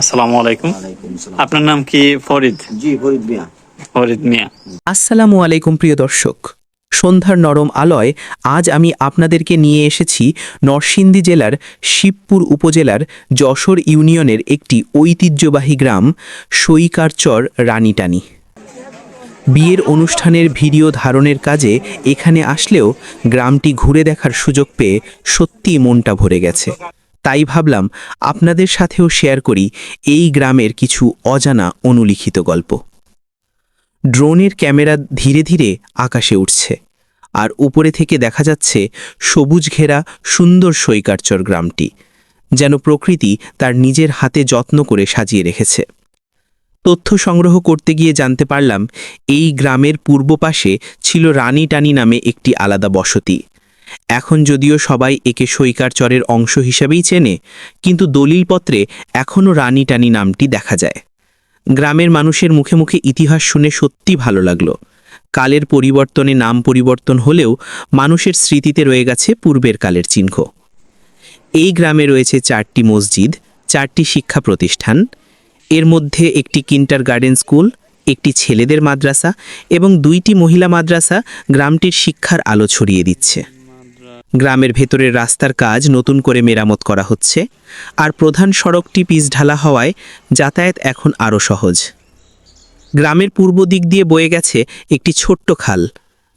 আসসালামু আলাইকুম। আপনার নাম কি ফরিদ? জি ফরিদ মিয়া। ফরিদ মিয়া। আসসালামু আলাইকুম প্রিয় দর্শক। সন্ধ্যার নরম আলয় আজ আমি আপনাদেরকে নিয়ে এসেছি নরসিংদী জেলার শিবপুর উপজেলার যশোর ইউনিয়নের একটি ঐতিহ্যবাহী গ্রাম সৈকারচর রানীটানি। বিয়ের অনুষ্ঠানের ভিডিও ধারণের কাজে এখানে আসলেও গ্রামটি ঘুরে দেখার সুযোগ পেয়ে সত্যিই মনটা ভরে গেছে। তাই ভাবলাম আপনাদের সাথেও শেয়ার করি এই গ্রামের কিছু অজানা অনুলিখিত গল্প। ড্রোনের ক্যামেরা ধীরে ধীরে আকাশে উঠছে আর উপরে থেকে দেখা যাচ্ছে সবুজ ঘেরা সুন্দর সৈকারচর গ্রামটি, যেন প্রকৃতি তার নিজের হাতে যত্ন করে সাজিয়ে রেখেছে। তথ্য সংগ্রহ করতে গিয়ে জানতে পারলাম এই গ্রামের পূর্ব পাশে ছিল রানীটানি নামে একটি আলাদা বসতি। এখন যদিও সবাই একে সৈকারচরের অংশ হিসাবেই চেনে, কিন্তু দলিলপত্রে এখনও রানী টানি নামটি দেখা যায়। গ্রামের মানুষের মুখে মুখে ইতিহাস শুনে সত্যি ভালো লাগল। কালের পরিবর্তনে নাম পরিবর্তন হলেও মানুষের স্মৃতিতে রয়ে গেছে পূর্বের কালের চিহ্ন। এই গ্রামে রয়েছে চারটি মসজিদ, চারটি শিক্ষা প্রতিষ্ঠান, এর মধ্যে একটি কিন্টার গার্ডেন স্কুল, একটি ছেলেদের মাদ্রাসা এবং দুইটি মহিলা মাদ্রাসা গ্রামটির শিক্ষার আলো ছড়িয়ে দিচ্ছে। গ্রামের ভেতরের রাস্তার কাজ নতুন করে মেরামত করা হচ্ছে, আর প্রধান সড়কটি পিচ ঢালা হওয়ায় যাতায়াত এখন আরও সহজ। গ্রামের পূর্ব দিক দিয়ে বয়ে গেছে একটি ছোট্ট খাল,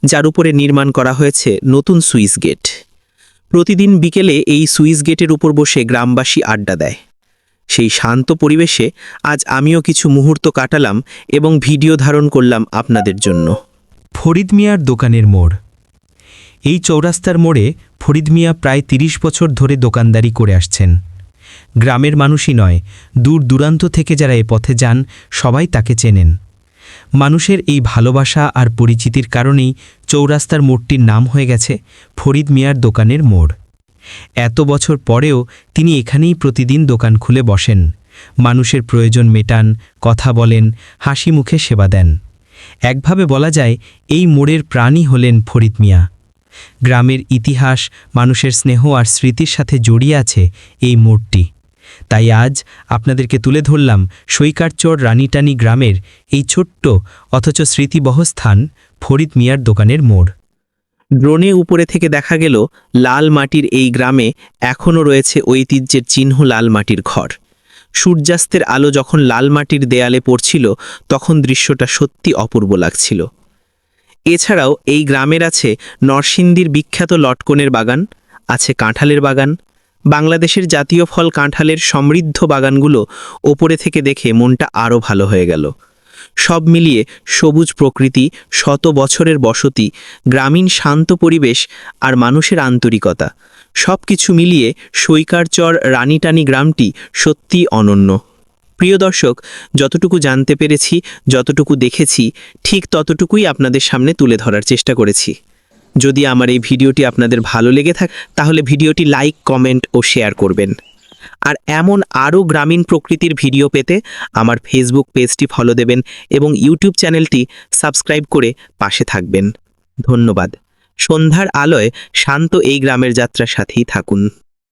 যার উপরে নির্মাণ করা হয়েছে নতুন সুইস গেট। প্রতিদিন বিকেলে এই সুইস গেটের উপর বসে গ্রামবাসী আড্ডা দেয়। সেই শান্ত পরিবেশে আজ আমিও কিছু মুহূর্ত কাটালাম এবং ভিডিও ধারণ করলাম আপনাদের জন্য। ফরিদ মিয়ার দোকানের মোড়। এই চৌরাস্তার মোড়ে ফরিদ মিয়া প্রায় ৩০ বছর ধরে দোকানদারি করে আসছেন। গ্রামের মানুষই নয়, দূর দূরান্ত থেকে যারা এ পথে যান, সবাই তাকে চেনেন। মানুষের এই ভালোবাসা আর পরিচিতির কারণেই চৌরাস্তার মোড়টির নাম হয়ে গেছে ফরিদ মিয়ার দোকানের মোড়। এত বছর পরেও তিনি এখানেই প্রতিদিন দোকান খুলে বসেন, মানুষের প্রয়োজন মেটান, কথা বলেন, হাসি মুখে সেবা দেন। একভাবে বলা যায়, এই মোড়ের প্রাণী হলেন ফরিদ মিয়া। গ্রামের ইতিহাস, মানুষের স্নেহ আর স্মৃতির সাথে জড়িয়ে আছে এই মোড়টি। তাই আজ আপনাদেরকে তুলে ধরলাম সৈকারচর রানীটানি গ্রামের এই ছোট্ট অথচ স্মৃতিবহ স্থান ফরিদ মিয়ার দোকানের মোড়। ড্রোনে উপরে থেকে দেখা গেল লাল মাটির এই গ্রামে এখনও রয়েছে ঐতিহ্যের চিহ্ন লাল মাটির ঘর। সূর্যাস্তের আলো যখন লাল মাটির দেয়ালে পড়ছিল, তখন দৃশ্যটা সত্যি অপূর্ব লাগছিল। এছাড়াও এই গ্রামের আছে নরসিংদীর বিখ্যাত লটকনের বাগান, আছে কাঁঠালের বাগান, বাংলাদেশের জাতীয় ফল কাঁঠালের সমৃদ্ধ বাগানগুলো ওপরে থেকে দেখে মনটা আরও ভালো হয়ে গেল। সব মিলিয়ে সবুজ প্রকৃতি, শত বছরের বসতি, গ্রামীণ শান্ত পরিবেশ আর মানুষের আন্তরিকতা সব কিছু মিলিয়ে সৈকারচর রানীটানি গ্রামটি সত্যি অনন্য। প্রিয় দর্শক, যতটুকু জানতে পেরেছি, যতটুকু দেখেছি, ঠিক ততটুকুই আপনাদের সামনে তুলে ধরার চেষ্টা করেছি। যদি আমার এই ভিডিওটি আপনাদের ভালো লেগে থাকে, তাহলে ভিডিওটি লাইক, কমেন্ট ও শেয়ার করবেন। আর এমন আরও গ্রামীণ প্রকৃতির ভিডিও পেতে আমার ফেসবুক পেজটি ফলো দেবেন এবং ইউটিউব চ্যানেলটি সাবস্ক্রাইব করে পাশে থাকবেন। ধন্যবাদ। সন্ধ্যার আলোয় শান্ত এই গ্রামের যাত্রার সাথেই থাকুন।